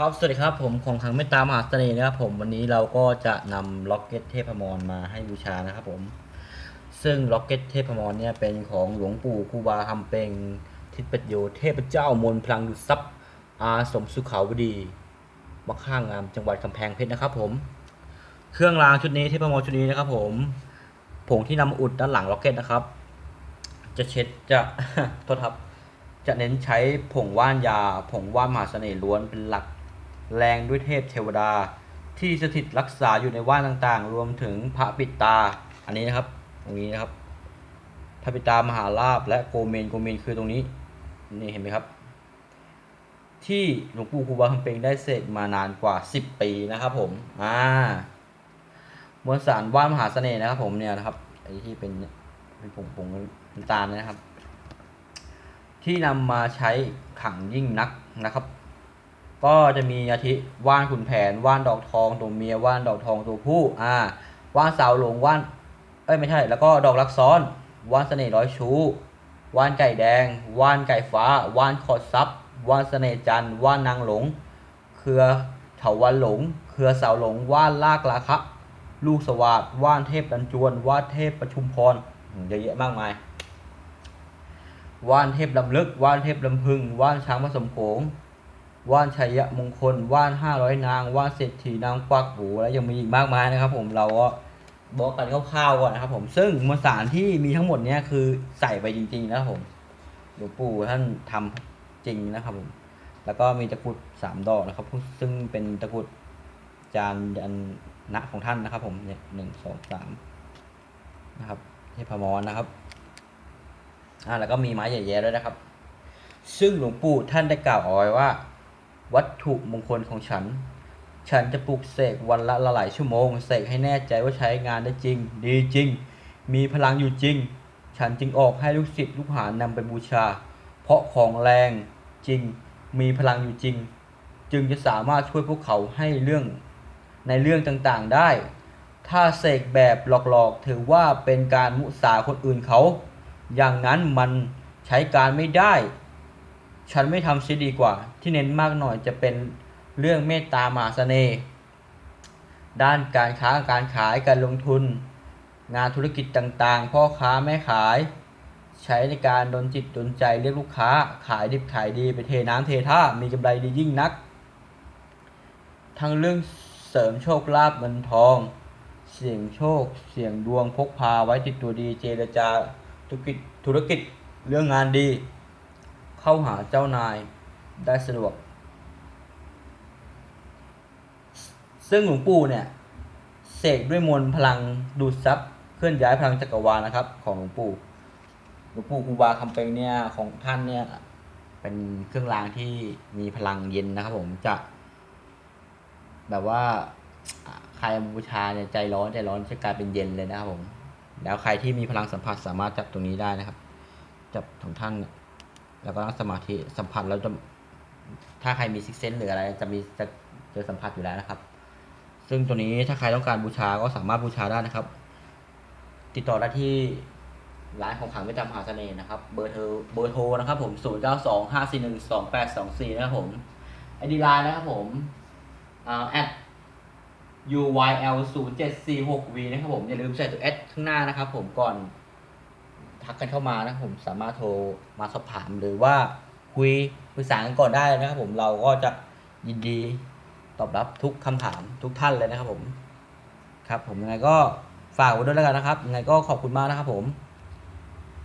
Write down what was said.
ครับ สวัสดีครับผมของขังเมตตามหาเสน่ห์นะครับผมวันนี้เราก็จะนำล็อกเก็ตเทพมรมาให้บูชานะครับผม ซึ่งล็อกเก็ตเทพมรเนี่ยเป็นของหลวงปู่ครูบาคำเปงทิศปัจโยเทพเจ้ามนพลังดุจทรัพย์อาสมสุขาวดีวัดข้างงามจังหวัดกำแพงเพชรนะครับผม เครื่องรางชุดนี้เทพมรชุดนี้นะครับผมผงที่นำมาอุดด้านหลังล็อกเก็ตนะครับ จะเช็ดจะโทษครับจะเน้นใช้ผงว่านยา ผงว่านมหาเสน่ห์ล้วนเป็นหลัก แรงด้วยเทพเทวดา ที่สถิตรักษาอยู่ในว่านต่างๆ รวมถึงพระปิตา อันนี้นะครับ ตรงนี้นะครับพระปิตามหาลาภและโกเมนโกเมนคือตรงนี้นี่เห็นไหมครับ ที่หลวงปู่ครูบาคำเปงได้เสกมานานกว่า 10 ปีนะครับผมอ่ามวลสารว่านมหาเสน่ห์นะครับ ผมเนี่ยนะครับไอ้ที่เป็นเป็นผงผงน้ำตาลนนะครับ ที่นำมาใช้ขังยิ่งนักนะครับ ก็จะมีอาทิว่านขุนแผนว่านดอกทองตัวเมียว่านดอกทองตัวผู้อ่าว่านสาวหลงว่านเอ้ยไม่ใช่ แล้วก็ดอกลักซ้อนว่านเสน่ห์ร้อยชูว่านไก่แดงว่านไก่ฟ้าว่านขอดซับว่านเสน่ห์จันทร์ว่านนางหลง เครือเถาวันหลง เครือสาวหลงว่านลากลาคะลูกสวาดว่านเทพดันจวนว่านเทพประชุมพรเยอะแยะมากมายว่านเทพลำลึกว่านเทพลำพึงว่านช้างผสมโขง ว่านชัยมงคล ว่านห้าร้อยนาง ว่านเศรษฐีนางกวักหูและยังมีอีกมากมายนะครับ ผมเราก็บอกกันคร่าวๆก่อนนะครับ ผมซึ่งมวลสารที่มีทั้งหมดเนี้ยคือใส่ไปจริงๆนะครับผมหลวงปู่ท่านทำจริงนะครับผมแล้วก็มีตะกุดสามดอกนะครับซึ่งเป็นตะกุดจานยันนะของท่านนะครับ ผมเนี่ยหนึ่งสองสามนะครับเทพมรนะครับอ่าแล้วก็มีไม้ใหญ่แย่ด้วยนะครับ ซึ่งหลวงปู่ท่านได้กล่าวเอาไว้ว่า วัตถุมงคลของฉัน ฉันจะปลุกเสกวันละละหลายชั่วโมง เสกให้แน่ใจว่าใช้งานได้จริง ดีจริง มีพลังอยู่จริง ฉันจึงออกให้ลูกศิษย์ลูกหานำไปบูชา เพราะของแรงจริง มีพลังอยู่จริง จึงจะสามารถช่วยพวกเขาให้เรื่อง ในเรื่องต่างๆได้ ถ้าเสกแบบหลอกๆ ถือว่าเป็นการมุสาคนอื่นเขา อย่างนั้นมันใช้การไม่ได้ ฉันไม่ทำเสียดีกว่า ที่เน้นมากหน่อยจะเป็นเรื่องเมตตามหาเสน่ห์ด้านการค้าการขายการลงทุน งานธุรกิจต่างๆ พ่อค้าแม่ขาย ใช้ในการดนจิตดนใจเรียกลูกค้า ขายดิบขายดีไปเทน้ำเทท่ามีกำไรดียิ่งนัก ทั้งเรื่องเสริมโชคลาภเงินทอง เสี่ยงโชค เสี่ยงดวงพกพาไว้ติดตัวดีเจรจาธุรกิจธุรกิจเรื่องงานดี เข้าหาเจ้านายได้สะดวก ซึ่งหลวงปู่เนี่ยเสกด้วยมนต์พลังดูดซับเคลื่อนย้ายพลังจักรวาลนะครับ ของหลวงปู่หลวงปู่ครูบาคำเปงเนี่ยของท่านเนี่ยเป็นเครื่องรางที่มีพลังเย็นนะครับ ผมจะ แบบว่าใครบูชาเนี่ยใจร้อนใจร้อนจะกลายเป็นเย็นเลยนะครับผม แล้วใครที่มีพลังสัมผัสสามารถจับตรงนี้ได้นะครับ จับของท่านเนี่ย แล้วก็นั่งสมาธิสัมผัสแล้วจะถ้าใครมีซิกเซนหรืออะไรจะมีจะเจอสัมผัสอยู่แล้วนะครับ ซึ่งตัวนี้ถ้าใครต้องการบูชาก็สามารถบูชาได้นะครับ ติดต่อได้ที่ร้านของขังไม่จำหาเสน่ห์นะครับ เบอร์โทรเบอร์โทรนะครับผม0 9 2 5 4 1 2 8 2 4นะครับผมไอดีไลน์นะครับผมอ่าแอด UYL 0 7 4 6 V นะครับผม อย่าลืมใส่ตัว S ข้างหน้านะครับผมก่อน ทักกันเข้ามานะครับผมสามารถโทรมาสอบถามหรือว่าคุยปรึกษากันก่อนได้นะครับผมเราก็จะยินดีตอบรับทุกคำถามทุกท่านเลยนะครับผม ครับผมยังไงก็ฝากไว้ด้วยแล้วกันนะครับยังไงก็ขอบคุณมากนะครับผม